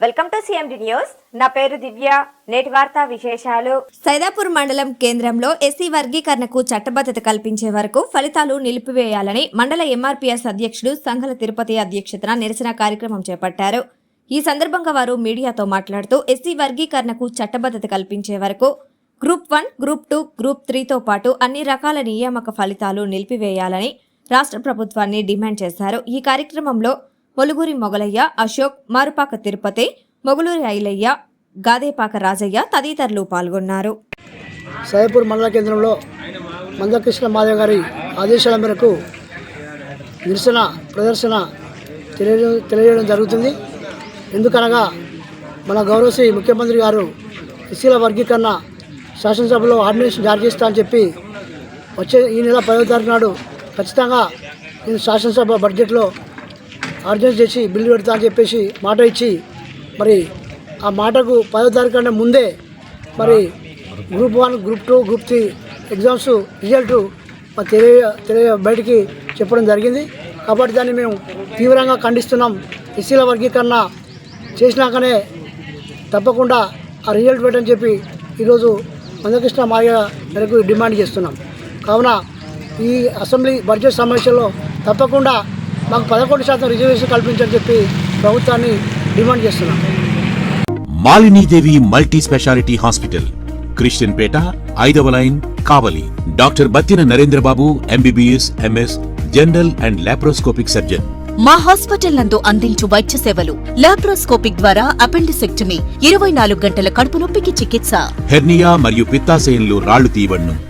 Welcome to CMD news. నా పేరు దివ్య. నేటి వార్తా విశేషాలు. సైదాపూర్ మండలం కేంద్రంలో ఎస్సీ వర్గీకరణకు చట్టబద్ధత కల్పించే వరకు ఫలితాలు నిలిపివేయాలని మండల ఎంఆర్పీఎస్ అధ్యక్షుడు సంఘల తిరుపతి అధ్యక్షతన నిరసన కార్యక్రమం చేపట్టారు. ఈ సందర్భంగా వారు మీడియాతో మాట్లాడుతూ ఎస్సీ వర్గీకరణకు చట్టబద్ధత కల్పించే వరకు group one group two group త్రీతో పాటు అన్ని రకాల నియామక ఫలితాలు నిలిపివేయాలని రాష్ట్ర ప్రభుత్వాన్ని డిమాండ్ చేశారు. ఈ కార్యక్రమంలో పొలుగురి మొగలయ్య అశోక్ మారుపాక తిరుపతి మొగులూరి ఐలయ్య గాదేపాక రాజయ్య తదితరులు పాల్గొన్నారు. సైపూర్ మండల కేంద్రంలో మందకృష్ణ మాధవ్ గారి ఆదేశాల మేరకు నిరసన ప్రదర్శన తెలియజేయడం తెలియజేయడం జరుగుతుంది. ఎందుకనగా మన గౌరవశ్రీ ముఖ్యమంత్రి గారు ఎస్సీల వర్గీకరణ శాసనసభలో ఆర్డినెన్స్ జారీ చేస్తా అని చెప్పి వచ్చే ఈ నెల పదవ తారీఖు నాడు ఖచ్చితంగా నేను శాసనసభ బడ్జెట్లో అర్జెంట్ చేసి బిల్లు పెడతా అని చెప్పేసి మాట ఇచ్చి మరి ఆ మాటకు పదో తారీఖు కంటే ముందే మరి group one group two group three exams result తెలియ తెలియ బయటికి చెప్పడం జరిగింది. కాబట్టి దాన్ని మేము తీవ్రంగా ఖండిస్తున్నాం. ఎస్సీల వర్గీకరణ చేసినాకనే తప్పకుండా ఆ రిజల్ట్ పెట్టని చెప్పి ఈరోజు మందకృష్ణ మాయ మేరకు డిమాండ్ చేస్తున్నాం. కావున ఈ అసెంబ్లీ బడ్జెట్ సమావేశంలో తప్పకుండా మాకు పదకొండు శాతం రిజర్వేషన్ కల్పించని చెప్పి ప్రభుత్వాన్ని డిమాండ్ చేస్తున్నాం. Malinidevi multi speciality hospital Christian Peta ఐదవ line Kavali. Doctor Battina Narendrababu MBBS MS general and laparoscopic surgeon. మా హాస్పిటల్ నందు అందించు వైద్య సేవలు. లాప్రోస్కోపిక్ ద్వారా అపెండిసెక్టమీ ఇరవై నాలుగు గంటల కడుపు నొప్పికి చికిత్స. హెర్నియా మరియు పిత్తాశయంలో రాళ్ళు తీయబడును.